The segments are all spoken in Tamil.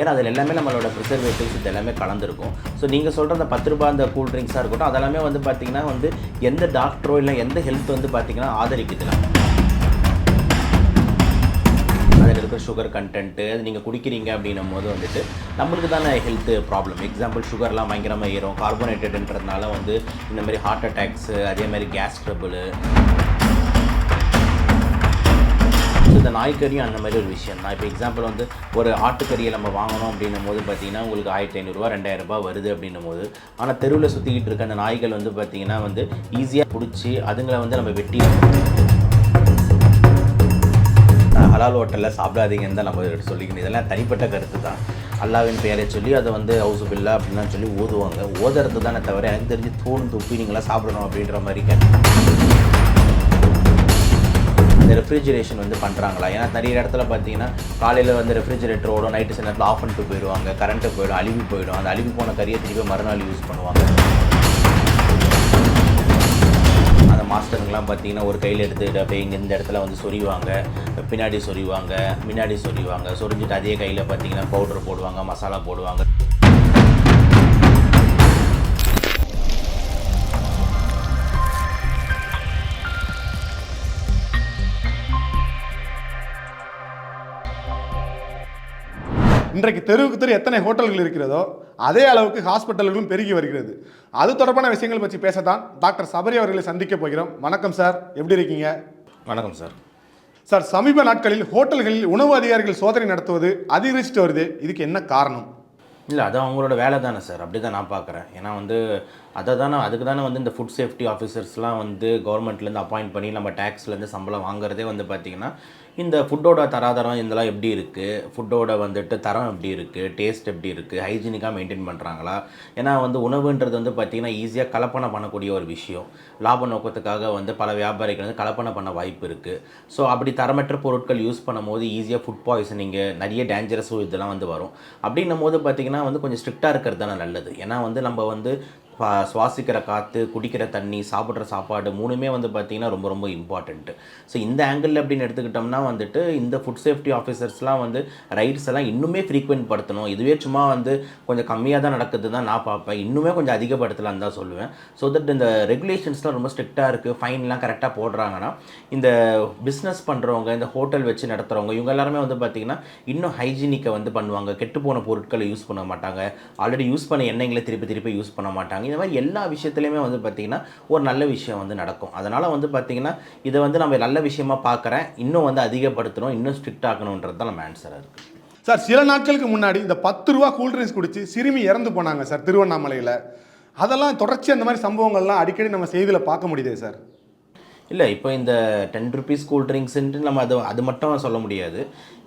ஏன்னா அதில் எல்லாமே நம்மளோட ப்ரிசர்வேட்டிவ்ஸ் இது எல்லாமே கலந்துருக்கும். ஸோ நீங்கள் சொல்கிற அந்த பத்து ரூபாய் அந்த கூல் ட்ரிங்க்ஸாக இருக்கட்டும் அதெல்லாமே வந்து பார்த்திங்கன்னா வந்து எந்த டாக்டரோ இல்லை எந்த ஹெல்த் வந்து பார்த்திங்கன்னா ஆதரிக்குதுல அதில் இருக்கிற சுகர் கண்டென்ட்டு அது நீங்கள் குடிக்கிறீங்க அப்படின்னும் போது வந்துட்டு நம்மளுக்கு தானே ஹெல்த் ப்ராப்ளம் எக்ஸாம்பிள் சுகர்லாம் பயங்கரமாக ஏறும். கார்போனேட்டட்ன்றதுனால வந்து இந்த மாதிரி ஹார்ட் அட்டாக்ஸு அதே மாதிரி கேஸ் ட்ரபுளு இந்த நாய்க்கறியும் அந்த மாதிரி ஒரு விஷயம் தான். இப்போ எக்ஸாம்பிள் வந்து ஒரு ஆட்டுக்கறியை நம்ம வாங்கணும் அப்படின்னும் போது பார்த்தீங்கன்னா உங்களுக்கு ஆயிரத்தி ஐநூறுரூவா ரெண்டாயிரம் ரூபாய் வருது அப்படின்னும் போது ஆனால் தெருவில் சுற்றிக்கிட்டு இருக்க அந்த நாய்கள் வந்து பார்த்தீங்கன்னா வந்து ஈஸியாக பிடிச்சி அதுங்களை வந்து நம்ம வெட்டி ஹலால் ஹோட்டலில் சாப்பிடாதீங்கன்னு தான் நம்ம சொல்லிக்கணும். இதெல்லாம் தனிப்பட்ட கருத்து தான். அல்லாவின் பெயரை சொல்லி அதை வந்து ஹவுஸ் பில்லா அப்படின்லாம் சொல்லி ஓதுவாங்க. ஓதுறது தானே தவிர எனக்கு தெரிஞ்சு தூண் துப்பி நீங்களாம் சாப்பிடணும் அப்படின்ற மாதிரி கேட்டேன் இந்த ரெஃப்ரிஜரேஷன் வந்து பண்ணுறாங்களா ஏன்னா நிறைய இடத்துல பார்த்தீங்கன்னா காலையில் வந்து ரெஃப்ரிஜரேட்டர் ஓடும் நைட்டு சில நேரத்தில் ஆஃப் பண்ணிட்டு போயிடுவாங்க கரண்ட்டு போயிடும் அழுவி போயிடும். அந்த அழுவி போன கறியை திருப்பி மறுநாள் யூஸ் பண்ணுவாங்க. அந்த மாஸ்டருங்கெலாம் பார்த்தீங்கன்னா ஒரு கையில் எடுத்துக்கிட்டு அப்படியே இங்கே இந்த இடத்துல வந்து சொறிவாங்க பின்னாடி சொறிவாங்க முன்னாடி சொறிவாங்க சொரிஞ்சிட்டு அதே கையில் பார்த்தீங்கன்னா பவுடர் போடுவாங்க மசாலா போடுவாங்க. இன்றைக்கு தெருவுக்கு தெரு எத்தனை ஹோட்டல்கள் இருக்கிறதோ அதே அளவுக்கு ஹாஸ்பிட்டல்களும் பெருகி வருகிறது. அது தொடர்பான விஷயங்கள் பற்றி பேசத்தான் டாக்டர் சபரி அவர்களை சந்திக்க போகிறோம். வணக்கம் சார். எப்படி இருக்கீங்க? வணக்கம் சார். சார் சமீப நாட்களில் ஹோட்டல்களில் உணவு அதிகாரிகள் சோதனை நடத்துவது அதிகரிச்சுட்டு வருது. இதுக்கு என்ன காரணம்? இல்லை அது அவங்களோட வேலை தானே சார். அப்படி தான் நான் பார்க்குறேன் ஏன்னா வந்து அதை தானே அதுக்கு தானே வந்து இந்த ஃபுட் சேஃப்டி ஆஃபீஸர்ஸ்லாம் வந்து கவர்மெண்ட்லேருந்து அப்பாயிண்ட் பண்ணி நம்ம டேக்ஸ்லேருந்து சம்பளம் வாங்குறதே வந்து பார்த்திங்கன்னா இந்த ஃபுட்டோட தராதரம் இதெல்லாம் எப்படி இருக்குது ஃபுட்டோட வந்துட்டு தரம் எப்படி இருக்குது டேஸ்ட் எப்படி இருக்குது ஹைஜீனிக்காக மெயின்டைன் பண்ணுறாங்களா ஏன்னா வந்து உணவுன்றது வந்து பார்த்திங்கன்னா ஈஸியாக கலப்பனை பண்ணக்கூடிய ஒரு விஷயம். லாப நோக்கத்துக்காக வந்து பல வியாபாரிகள் வந்து கலப்பனை பண்ண வாய்ப்பு இருக்குது ஸோ அப்படி தரமற்ற பொருட்கள் யூஸ் பண்ணும்போது ஈஸியாக ஃபுட் பாய்சனிங்கு நிறைய டேஞ்சரஸும் இதெல்லாம் வந்து வரும். அப்படின்னும் போது பார்த்திங்கன்னா வந்து கொஞ்சம் ஸ்ட்ரிக்டாக இருக்கிறது தானே நல்லது. ஏன்னா வந்து நம்ம வந்து சுவாசிக்கிற காற்று குடிக்கிற தண்ணி சாப்பிட்ற சாப்பாடு மூணுமே வந்து பார்த்திங்கன்னா ரொம்ப ரொம்ப இம்பார்ட்டண்ட்டு ஸோ இந்த ஆங்கிளில் அப்படின்னு எடுத்துக்கிட்டோம்னா வந்துட்டு இந்த ஃபுட் சேஃப்டி ஆஃபீஸர்ஸ்லாம் வந்து ரைட்ஸ் எல்லாம் இன்னுமே ஃப்ரீக்வெண்ட் படுத்தணும். இதுவே சும்மா வந்து கொஞ்சம் கம்மியாக தான் நடக்குது தான் நான் பார்ப்பேன். இன்னுமே கொஞ்சம் அதிகப்படுத்தலாம் தான் சொல்லுவேன். ஸோ தட் இந்த ரெகுலேஷன்ஸ்லாம் ரொம்ப ஸ்ட்ரிக்டாக இருக்குது ஃபைன்லாம் கரெக்டாக போடுறாங்கன்னா இந்த பிஸ்னஸ் பண்ணுறவங்க இந்த ஹோட்டல் வச்சு நடத்துகிறவங்க இவங்க எல்லாருமே வந்து பார்த்திங்கன்னா இன்னும் ஹைஜீனிக்கை வந்து பண்ணுவாங்க. கெட்டுப்போன பொருட்களை யூஸ் பண்ண மாட்டாங்க. ஆல்ரெடி யூஸ் பண்ண எண்ணெய்களை திருப்பி திருப்பி யூஸ் பண்ண மாட்டாங்க. இந்த மாதிரி எல்லா விஷயத்துலையுமே வந்து பார்த்திங்கன்னா ஒரு நல்ல விஷயம் வந்து நடக்கும். அதனால் வந்து பார்த்திங்கன்னா இதை வந்து நம்ம நல்ல விஷயமா பார்க்குறேன் இன்னும் வந்து அதிகப்படுத்தணும். இன்னும் ஸ்ட்ரிக்ட் ஆக்கணுன்றது தான் நம்ம ஆன்சராக இருக்குது சார் சில நாட்களுக்கு முன்னாடி இந்த பத்து ரூபா கூல்ட்ரிங்க்ஸ் குடிச்சு சிறுமி இறந்து போனாங்க சார் திருவண்ணாமலையில். அதெல்லாம் தொடர்ச்சி அந்த மாதிரி சம்பவங்கள்லாம் அடிக்கடி நம்ம செய்தியில் பார்க்க முடியுதே சார்? இல்லை இப்போ இந்த டென் ருபீஸ் கூல் ட்ரிங்க்ஸுன்ட்டு நம்ம அது அது மட்டும் சொல்ல முடியாது.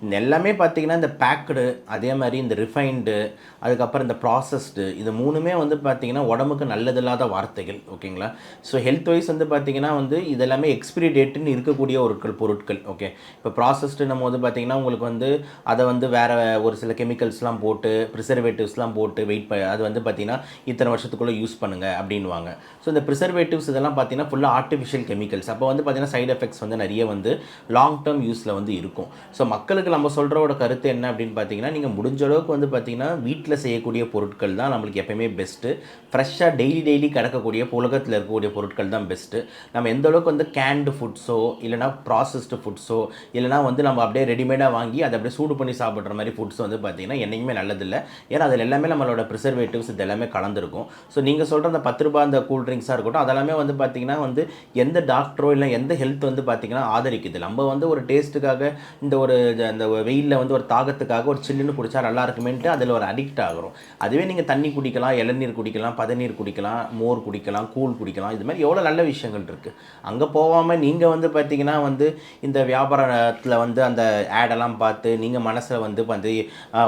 இந்த எல்லாமே பார்த்தீங்கன்னா இந்த பேக்கடு அதே மாதிரி இந்த ரிஃபைன்டு அதுக்கப்புறம் இந்த ப்ராசஸ்டு இது மூணுமே வந்து பார்த்திங்கன்னா உடம்புக்கு நல்லதில்லாத வார்த்தைகள் ஓகேங்களா? ஸோ ஹெல்த் வைஸ் வந்து பார்த்திங்கன்னா வந்து இது எல்லாமே எக்ஸ்பிரி டேட்டுன்னு இருக்கக்கூடிய ஒரு பொருட்கள் ஓகே? இப்போ ப்ராசஸ்டு நம்ம வந்து பார்த்திங்கன்னா உங்களுக்கு வந்து அதை வந்து வேறு ஒரு சில கெமிக்கல்ஸ்லாம் போட்டு ப்ரிசர்வேட்டிவ்ஸ்லாம் போட்டு வெயிட் ப அது வந்து பார்த்தீங்கன்னா இத்தனை வருஷத்துக்குள்ளே யூஸ் பண்ணுங்கள் அப்படின்வாங்க ஸோ இந்த ப்ரிசர்வேட்டிவ்ஸ் இதெல்லாம் பார்த்தீங்கன்னா ஃபுல்லாக ஆர்டிஃபிஷியல் கெமிக்கல்ஸ் அப்போ வந்து பார்த்தீங்கன்னா சைடு எஃபெக்ட்ஸ் வந்து நிறைய வந்து லாங் டேர்ம் யூஸில் வந்து இருக்கும். ஸோ மக்களுக்கு நம்ம சொல்கிறோட கருத்து என்ன அப்படின்னு பார்த்தீங்கன்னா நீங்கள் முடிஞ்ச அளவுக்கு வந்து பார்த்திங்கன்னா வீட்டில் செய்யக்கூடிய பொருட்கள் தான் நம்மளுக்கு எப்பயுமே பெஸ்ட்டு ஃப்ரெஷ்ஷாக டெய்லி டெய்லி கிடக்கக்கூடிய உலகத்தில் இருக்கக்கூடிய பொருட்கள் தான் பெஸ்ட்டு நம்ம எந்த அளவுக்கு வந்து கேண்டு ஃபுட்ஸோ இல்லைனா ப்ராசஸ்டு ஃபுட்ஸோ இல்லைனா வந்து நம்ம அப்படியே ரெடிமேடாக வாங்கி அதை அப்படியே சூடு பண்ணி சாப்பிட்ற மாதிரி ஃபுட்ஸ் வந்து பார்த்தீங்கன்னா என்றைக்குமே நல்லதில்லை. ஏன்னா அதில் எல்லாமே நம்மளோட ப்ரிசர்வேட்டிவ்ஸ் இது எல்லாமே கலந்துருக்கும். ஸோ நீங்கள் சொல்கிற அந்த பத்து ரூபாய் அந்த கூல் ட்ரிங்க்ஸாக இருக்கட்டும் அதெல்லாமே வந்து பார்த்திங்கன்னா வந்து எந்த டாக்டர் இல்லை எந்த ஹெல்த் வந்து பார்த்தீங்கன்னா ஆதரிக்குது. நம்ம வந்து ஒரு டேஸ்ட்டுக்காக இந்த ஒரு அந்த வெயிலில் வந்து ஒரு தாகத்துக்காக ஒரு சில்லுன்னு குடித்தா நல்லா இருக்குமேன்ட்டு அதில் ஒரு அடிக்ட் ஆகிறோம். அதுவே நீங்கள் தண்ணி குடிக்கலாம் இளநீர் குடிக்கலாம் பதநீர் குடிக்கலாம் மோர் குடிக்கலாம் கூழ் குடிக்கலாம். இது மாதிரி எவ்வளோ நல்ல விஷயங்கள் இருக்குது அங்கே போகாமல் நீங்கள் வந்து பார்த்தீங்கன்னா வந்து இந்த வியாபாரத்தில் வந்து அந்த ஆடெல்லாம் பார்த்து நீங்கள் மனசில் வந்து வந்து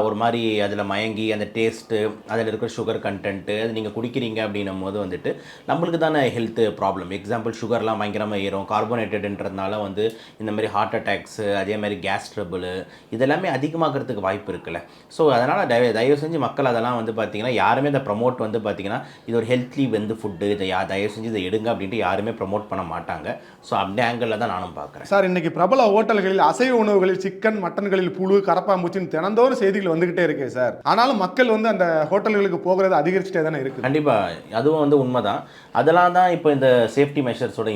ஒரு மாதிரி அதில் மயங்கி அந்த டேஸ்ட்டு அதில் இருக்கிற சுகர் கண்டென்ட்டு அது நீங்கள் குடிக்கிறீங்க அப்படின்னும் போது வந்துட்டு நம்மளுக்கு தானே ஹெல்த் ப்ராப்ளம் எக்ஸாம்பிள் சுகர்லாம் பயங்கரமாக ஏறும் கார்போனேட்டட்ன்றதுனால வந்து இந்த மாதிரி ஹார்ட் அட்டாக்ஸு அதே மாதிரி கேஸ் ட்ரபிள் இதெல்லாமே அதிகமாகிறதுக்கு வாய்ப்பு இருக்குல்ல. ஸோ அதனால் தயவு தயவு செஞ்சு மக்கள் அதெல்லாம் வந்து பார்த்தீங்கன்னா யாருமே இந்த ப்ரமோட் வந்து பார்த்தீங்கன்னா இது ஒரு ஹெல்த்லி வந்து ஃபுட்டு இதை யா தயவு செஞ்சு இதை எடுங்க அப்படின்ட்டு யாருமே ப்ரமோட் பண்ண மாட்டாங்க. ஸோ அப்படி ஆங்கிளில் தான் நானும் பார்க்குறேன் சார் இன்னைக்கு பிரபல ஹோட்டல்களில் அசைவ உணவுகளில் சிக்கன் மட்டன்களில் புழு கரப்பாம்பூச்சின்னு தினந்தோறும் செய்திகள் வந்துகிட்டே இருக்கே சார். ஆனாலும் மக்கள் வந்து அந்த ஹோட்டல்களுக்கு போகிறது அதிகரிச்சுட்டே தானே இருக்குது கண்டிப்பாக அதுவும் வந்து உண்மைதான். அதெல்லாம் தான் இப்போ இந்த சேஃப்டி மெஷர்ஸோட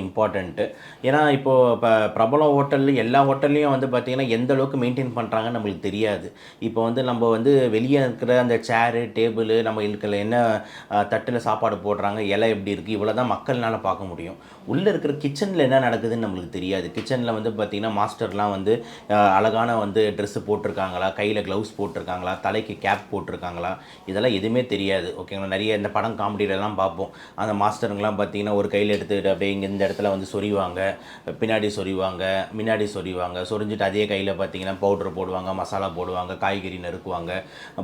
அப்படின்ட்டு ஏன்னா இப்போது இப்போ பிரபல ஹோட்டல் எல்லா ஹோட்டல்லையும் வந்து பார்த்திங்கன்னா எந்த அளவுக்கு மெயின்டைன் பண்ணுறாங்கன்னு நம்மளுக்கு தெரியாது. இப்போ வந்து நம்ம வந்து வெளியே இருக்கிற அந்த சேரு டேபிள் நம்ம இருக்கிற என்ன தட்டில் சாப்பாடு போடுறாங்க இலை எப்படி இருக்குது இவ்வளோ தான் மக்கள்னால் பார்க்க முடியும். உள்ளே இருக்கிற கிச்சனில் என்ன நடக்குதுன்னு நம்மளுக்கு தெரியாது. கிச்சனில் வந்து பார்த்திங்கன்னா மாஸ்டர்லாம் வந்து அழகான வந்து ட்ரெஸ்ஸு போட்டிருக்காங்களா கையில் க்ளவுஸ் போட்டிருக்காங்களா தலைக்கு கேப் போட்டிருக்காங்களா இதெல்லாம் எதுவுமே தெரியாது. ஓகேங்களா நிறைய இந்த படம் காமெடியிலலாம் பார்ப்போம். அந்த மாஸ்டருங்கெலாம் பார்த்தீங்கன்னா ஒரு கையில் எடுத்துக்கிட்டு அப்படியே இங்கே இந்த இடத்துல வந்து சொறிவாங்க பின்னாடி சொறிவாங்க முன்னாடி சொறிவாங்க சொரிஞ்சிட்டு அதே கையில் பார்த்தீங்கன்னா பவுட்ரு போடுவாங்க மசாலா போடுவாங்க காய்கறி நறுக்குவாங்க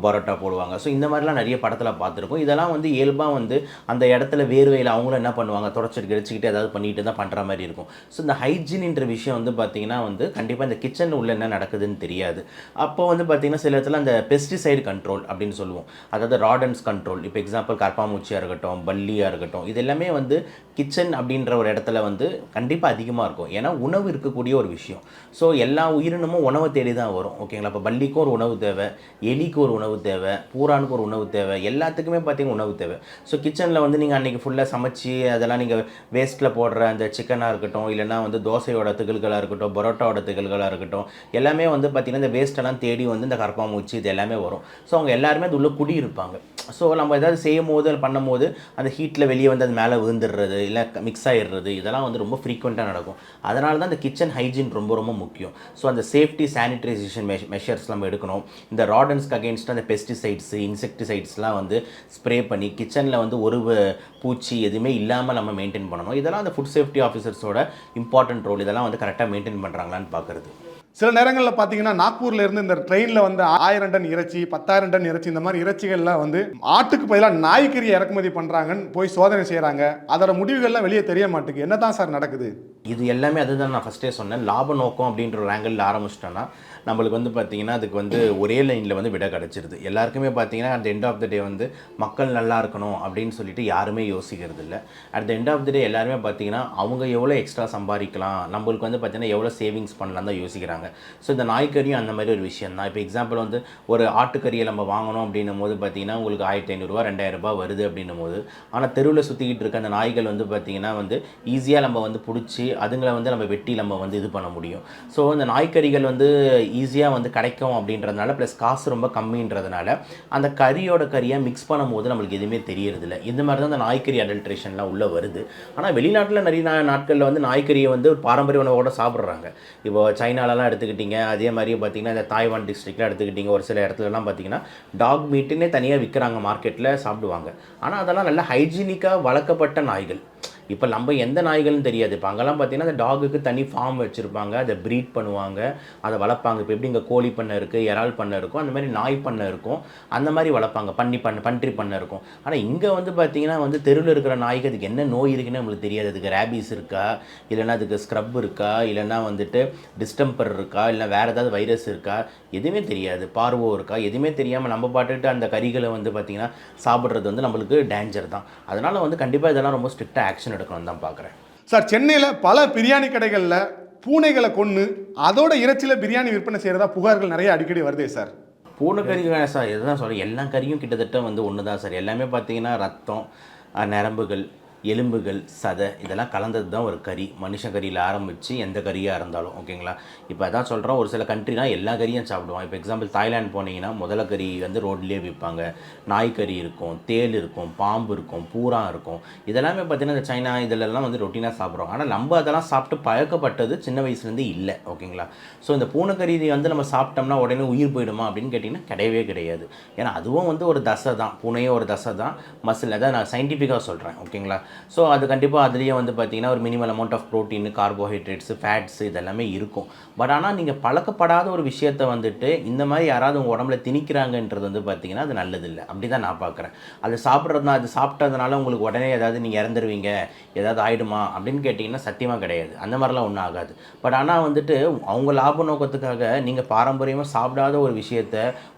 பரோட்டா போடுவாங்க. ஸோ இந்த மாதிரிலாம் நிறைய படத்தில் பார்த்துருக்கோம். இதெல்லாம் வந்து இயல்பாக வந்து அந்த இடத்துல வேர்வையில் அவங்களும் என்ன பண்ணுவாங்க? தொடச்சிட்டு கிடச்சிக்கிட்டு ஏதாவது பண்ணிட்டு தான் பண்ணுற மாதிரி இருக்கும். ஸோ இந்த ஹைஜீன்ன்ற விஷயம் வந்து பார்த்தீங்கன்னா வந்து கண்டிப்பாக இந்த கிச்சன் உள்ள என்ன நடக்குதுன்னு தெரியாது. அப்போ வந்து பார்த்திங்கன்னா சில இடத்துல அந்த பெஸ்டிசைடு கண்ட்ரோல் அப்படின்னு சொல்லுவோம். அதாவது ராடன்ஸ் கண்ட்ரோல் இப்போ எக்ஸாம்பிள் கற்பாமூச்சியாக இருக்கட்டும் பல்லியாக இருக்கட்டும் இது எல்லாமே வந்து கிச்சன் அப்படின்ற ஒரு இடத்துல வந்து கண்டிப்பாக அதிகமாக இருக்கும். ஏன்னா உணவு இருக்கக்கூடிய ஒரு விஷயம். ஸோ எல்லா உயிரினமும் உணவை தேடி தான் வரும். ஓகேங்களா? இப்போ பள்ளிக்கும் ஒரு உணவு தேவை எலிக்கு ஒரு உணவு தேவை பூரானுக்கு ஒரு உணவு தேவை எல்லாத்துக்குமே பார்த்தீங்கன்னா உணவு தேவை. ஸோ கிச்சனில் வந்து நீங்கள் அன்றைக்கி ஃபுல்லாக சமைச்சு அதெல்லாம் நீங்கள் வேஸ்ட்டில் போடுற அந்த சிக்கனாக இருக்கட்டும் இல்லைன்னா வந்து தோசையோட துகள்களாக இருக்கட்டும் பரோட்டாவோட துகள்களாக இருக்கட்டும் எல்லாமே வந்து பார்த்திங்கன்னா இந்த வேஸ்ட்டெல்லாம் தேடி வந்து இந்த கரப்பாம்பூச்சி இது எல்லாமே வரும். ஸோ அவங்க எல்லாருமே அது உள்ளே குடியிருப்பாங்க ஸோ நம்ம ஏதாவது செய்யும் போது பண்ணும்போது அந்த ஹீட்டில் வெளியே வந்து அது மேலே விழுந்துடுறது இல்லை மிக்ஸ் ஆகிடுறது இதெல்லாம் வந்து ரொம்ப ஃப்ரீக்வெண்ட்டாக நடக்கும். அதனால தான் இந்த கிச்சன் ஹைஜீன் ரொம்ப ரொம்ப முக்கியம். ஸோ அந்த சேஃப்டி சானிடைசேஷன் மெஷ் மெஷர்ஸ் நம்ம எடுக்கணும். இந்த ராடன்ஸ்க்கு அகேன்ஸ்ட் அந்த பெஸ்டிசைட்ஸு இன்செக்டிசைட்ஸ்லாம் வந்து ஸ்ப்ரே பண்ணி கிச்சனில் வந்து ஒரு பூச்சி எதுவுமே இல்லாமல் நம்ம மெயின்டைன் பண்ணணும். இதெல்லாம் அந்த ஃபுட் சேஃப்டி ஆஃபீஸர்ஸோட இம்பார்ட்டன்ட் ரோல் இதெல்லாம் வந்து கரெக்டாக மெயின்டைன் பண்ணுறாங்களான்னு பார்க்குறது சில நேரங்களில் பார்த்தீங்கன்னா நாக்பூர்ல இருந்து இந்த ட்ரெயினில் வந்து ஆயிரம் டன் இறைச்சி பத்தாயிரம் டன் இறைச்சி இந்த மாதிரி இறைச்சிகள்லாம் வந்து ஆட்டுக்கு பதிலாக நாய்க்கறி இறக்குமதி பண்ணுறாங்கன்னு போய் சோதனை செய்கிறாங்க அதோட முடிவுகள்லாம் வெளியே தெரிய மாட்டேங்குது. என்ன தான் சார் நடக்குது? இது எல்லாமே அதுதான் நான் ஃபஸ்ட்டே சொன்னேன். லாப நோக்கம் அப்படின்ற ஒரு ஆங்கிளில் ஆரம்பிச்சிட்டோன்னா நம்மளுக்கு வந்து பார்த்திங்கன்னா அதுக்கு வந்து ஒரே லைனில் வந்து விட கிடச்சிருது. எல்லாருக்குமே பார்த்தீங்கன்னா at end of the day வந்து மக்கள் நல்லா இருக்கணும் அப்படின்னு சொல்லிட்டு யாருமே யோசிக்கிறது இல்லை. At the end of the day எல்லாருமே பார்த்தீங்கன்னா அவங்க எவ்வளோ எக்ஸ்ட்ரா சம்பாதிக்கலாம் நம்மளுக்கு வந்து பார்த்திங்கன்னா எவ்வளோ சேவிங்ஸ் பண்ணலாம் தான் யோசிக்கிறாங்க. ஸோ இந்த நாய்க்கறியும் அந்த மாதிரி ஒரு விஷயம் தான். இப்போ எக்ஸாம்பிள் வந்து ஒரு ஆட்டுக்கறியை நம்ம வாங்கணும் அப்படின்னும் போது பார்த்தீங்கன்னா உங்களுக்கு ஆயிரத்தி ஐநூறுரூவா ரெண்டாயிரம் ரூபாய் வருது அப்படின்னும் போது ஆனால் தெருவில் சுற்றிக்கிட்டு இருக்க அந்த நாய்கள் வந்து பார்த்திங்கன்னா வந்து ஈஸியாக நம்ம வந்து பிடிச்சி அதுங்களை வந்து நம்ம வெட்டி நம்ம வந்து இது பண்ண முடியும். ஸோ இந்த நாய்க்கறிகள் வந்து ஈஸியாக வந்து கிடைக்கும் அப்படின்றதுனால ப்ளஸ் காசு ரொம்ப கம்மின்றதுனால அந்த கறியோட கறியாக மிக்ஸ் பண்ணும்போது நம்மளுக்கு எதுவுமே தெரியறதில்ல. இந்த மாதிரி தான் அந்த நாய்க்கறி அடல்ட்ரேஷன்லாம் உள்ளே வருது. ஆனால் வெளிநாட்டில் நிறைய நாட்களில் வந்து நாய்க்கறியை வந்து ஒரு பாரம்பரிய உணவோட சாப்பிட்றாங்க. இப்போ சைனாலலாம் எடுத்துக்கிட்டிங்க அதே மாதிரி பார்த்தீங்கன்னா இந்த தாய்வான் டிஸ்ட்ரிக்டில் எடுத்துக்கிட்டிங்க ஒரு சில இடத்துலலாம் பார்த்தீங்கன்னா டாக் மீட்டுன்னே தனியாக விற்கிறாங்க மார்க்கெட்டில் சாப்பிடுவாங்க. ஆனால் அதெல்லாம் நல்ல ஹைஜீனிக்காக வளர்க்கப்பட்ட நாய்கள். இப்போ நம்ம எந்த நாய்கள்னு தெரியாது. இப்போ அங்கெல்லாம் பார்த்தீங்கன்னா அந்த டாகுக்கு தனி ஃபார்ம் வச்சுருப்பாங்க. அதை ப்ரீட் பண்ணுவாங்க. அதை வளர்ப்பாங்க. இப்போ எப்படி இங்கே கோழி பண்ணை இருக்குது இறால் பண்ணை இருக்கும் அந்த மாதிரி நாய் பண்ணை இருக்கும். அந்த மாதிரி வளர்ப்பாங்க. பண்ணி பண்ண பன்றி பண்ணை இருக்கும். ஆனால் இங்கே வந்து பார்த்தீங்கன்னா வந்து தெருவில் இருக்கிற நாய்க்கு அதுக்கு என்ன நோய் இருக்குன்னு நம்மளுக்கு தெரியாது. அதுக்கு ரேபிஸ் இருக்கா? இல்லைன்னா அதுக்கு ஸ்க்ரப் இருக்கா? இல்லைன்னா வந்துட்டு டிஸ்டம்பர் இருக்கா? இல்லை வேறு ஏதாவது வைரஸ் இருக்கா? எதுவுமே தெரியாது. பார்வோ இருக்கா? எதுவுமே தெரியாமல் நம்ம பாட்டுட்டு அந்த கறிகளை வந்து பார்த்திங்கன்னா சாப்பிட்றது வந்து நம்மளுக்கு டேஞ்சர் தான். அதனால் வந்து கண்டிப்பாக இதெல்லாம் ரொம்ப ஸ்ட்ரிக்டாக ஆக்ஷன் எடுக்கணும்னு தான் பார்க்குறேன் சார் சென்னையில் பல பிரியாணி கடைகளில் பூனைகளை கொன்று அதோட இறைச்சியில் பிரியாணி விற்பனை செய்கிறதா புகார்கள் நிறைய அடிக்கடி வருதே சார். பூனைக்கறி சார் இதுதான் சொல்கிறேன் எல்லா கறியும் கிட்டத்தட்ட வந்து ஒன்று தான் சார். எல்லாமே பார்த்தீங்கன்னா ரத்தம் நரம்புகள் எலும்புகள் சதை இதெல்லாம் கலந்தது தான் ஒரு கறி. மனுஷன் கறியில் ஆரம்பித்து எந்த கறியாக இருந்தாலும் ஓகேங்களா? இப்போ அதான் சொல்கிறோம் ஒரு சில கண்ட்ரினா எல்லா கறியும் சாப்பிடுவோம் இப்போ எக்ஸாம்பிள் தாய்லாந்து போனீங்கன்னா முதல்ல கறி வந்து ரோட்லேயே விற்பாங்க நாய்க்கறி இருக்கும் தேள் இருக்கும் பாம்பு இருக்கும் பூரா இருக்கும். இதெல்லாமே பார்த்தீங்கன்னா இந்த சைனா இதிலெல்லாம் வந்து ரொட்டீனாக சாப்பிட்றோம் ஆனால் நம்ம அதெல்லாம் சாப்பிட்டு பழக்கப்பட்டது சின்ன வயசுலேருந்து இல்லை ஓகேங்களா? ஸோ இந்த பூனைக்கறி வந்து நம்ம சாப்பிட்டோம்னா உடனே உயிர் போயிடுமா அப்படின்னு கேட்டிங்கன்னா கிடையவே கிடையாது. ஏன்னா அதுவும் வந்து ஒரு தசை தான். பூனையே ஒரு தசை தான். மசில் அதான் நான் சயின்டிஃபிக்காக சொல்கிறேன் ஓகேங்களா? ஸோ அது கண்டிப்பாக அதுலேயே வந்து பார்த்தீங்கன்னா ஒரு minimal amount of protein carbohydrates fats இதெல்லாமே இருக்கும். பட் ஆனால் நீங்கள் பழக்கப்படாத ஒரு விஷயத்தை வந்துட்டு இந்த மாதிரி யாராவது உங்கள் உடம்புல திணிக்கிறாங்கன்றது வந்து பார்த்திங்கன்னா அது நல்லதில்லை. அப்படி தான் நான் பார்க்குறேன் அது சாப்பிட்றதுனா அது சாப்பிட்டதுனால உங்களுக்கு உடனே ஏதாவது நீங்கள் இறந்துருவீங்க ஏதாவது ஆகிடுமா அப்படின்னு கேட்டிங்கன்னா சத்தியமாக கிடையாது. அந்த மாதிரிலாம் ஒன்றும் ஆகாது. பட் ஆனால் வந்துட்டு அவங்க லாப நோக்கத்துக்காக நீங்கள் பாரம்பரியமாக சாப்பிடாத ஒரு விஷயத்த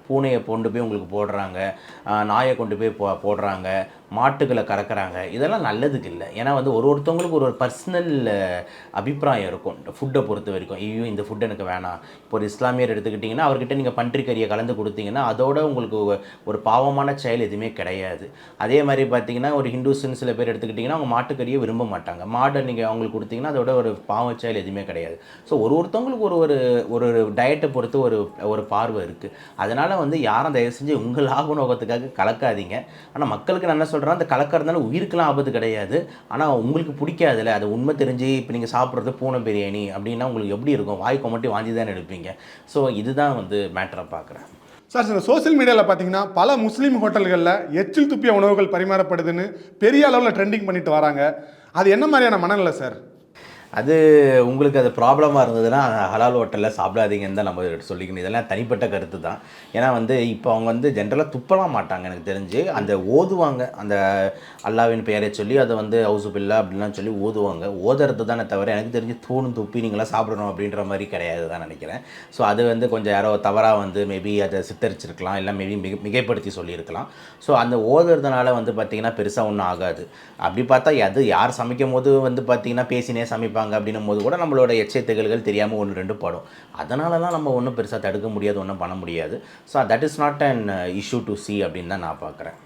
பூனையை கொண்டு போய் உங்களுக்கு போடுறாங்க நாயை கொண்டு போய் போ போடுறாங்க மாட்டுகளை கறக்குறாங்க. இதெல்லாம் நல்லதுக்கு இல்லை. ஏன்னா வந்து ஒரு ஒருத்தவங்களுக்கு ஒரு ஒரு பர்சனல் அபிப்பிராயம் இருக்கும். ஃபுட்டை பொறுத்த வரைக்கும் ஐயோ இந்த ஃபுட் எனக்கு வேணாம். இப்போ ஒரு இஸ்லாமியர் எடுத்துக்கிட்டிங்கன்னா அவர்கிட்ட நீங்கள் பன்றி கறியை கலந்து கொடுத்தீங்கன்னா அதோட உங்களுக்கு ஒரு பாவமான செயல் எதுவுமே கிடையாது. அதே மாதிரி பார்த்தீங்கன்னா ஒரு ஹிந்துஸ்ன்னு சில பேர் எடுத்துக்கிட்டிங்கன்னா அவங்க மாட்டுக்கறியை விரும்ப மாட்டாங்க. மாடை நீங்கள் அவங்களுக்கு கொடுத்தீங்கன்னா அதோட ஒரு பாவ செயல் எதுவுமே கிடையாது. ஸோ ஒரு ஒருத்தவங்களுக்கு ஒரு ஒரு ஒரு டயட்டை பொறுத்து ஒரு ஒரு பார்வை இருக்குது அதனால் வந்து யாரும் தயவு செஞ்சு உங்கள் லாப நோக்கத்துக்காக கலக்காதீங்க. ஆனால் மக்களுக்கு நான் என்ன சொல்கிறேன் அந்த கலக்கிறதுனால உயிருக்கெல்லாம் ஆபத்து கிடையாது. ஆனால் உங்களுக்கு பிடிக்காதுல்ல அது உண்மை தெரிஞ்சு இப்போ நீங்கள் சாப்பிட்றது பூனை பிரியாணி அப்படின்னா உங்களுக்கு எப்படி இருக்கும்? வாய் கொமட்டி வாஞ்சி தானே எடுப்பீங்க. ஸோ இதுதான் வந்து மேட்டரை பார்க்குறேன் சார் இந்த சோஷியல் மீடியாவில் பார்த்தீங்கன்னா பல முஸ்லீம் ஹோட்டல்களில் எச்சில் துப்பிய உணவுகள் பரிமாறப்படுதுன்னு பெரிய அளவில் ட்ரெண்டிங் பண்ணிட்டு வராங்க. அது என்ன மாதிரியான மனநிலை சார்? அது உங்களுக்கு அது ப்ராப்ளமாக இருந்ததுன்னா ஹலால் ஹோட்டலில் சாப்பிடாதீங்கன்னு தான் நம்ம சொல்லிக்கணும். இதெல்லாம் தனிப்பட்ட கருத்து தான். ஏன்னா வந்து இப்போ அவங்க வந்து ஜென்ரலாக துப்பலாம் மாட்டாங்க எனக்கு தெரிஞ்சு. அந்த ஓதுவாங்க. அந்த அல்லாவின் பெயரை சொல்லி அதை வந்து ஹவுசு பில்லா அப்படின்லாம் சொல்லி ஓதுவாங்க. ஓதுறது தானே தவிர எனக்கு தெரிஞ்சு தூணும் துப்பி நீங்களாம் சாப்பிடணும் அப்படின்ற மாதிரி கிடையாது தான் நினைக்கிறேன். ஸோ அது வந்து கொஞ்சம் யாரோ தவறாக வந்து மேபி அதை சித்தரிச்சிருக்கலாம். இல்லை மேபி மிக மிகைப்படுத்தி சொல்லியிருக்கலாம். ஸோ அந்த ஓதுறதுனால வந்து பார்த்திங்கன்னா பெருசாக ஒன்றும் ஆகாது. அப்படி பார்த்தா அது யார் சமைக்கும் போது வந்து பார்த்திங்கன்னா பேசினே சமைப்பாங்க. அப்படின்னும் போது கூட நம்மளோட எச்சரிக்கைகள் தெரியாமல் ஒன்று ரெண்டு படும். அதனால தான் நம்ம ஒன்றும் பெருசாக தடுக்க முடியாது ஒன்றும் பண்ண முடியாது. So that is not an issue to see அப்படின்னு தான் நான் பார்க்குறேன்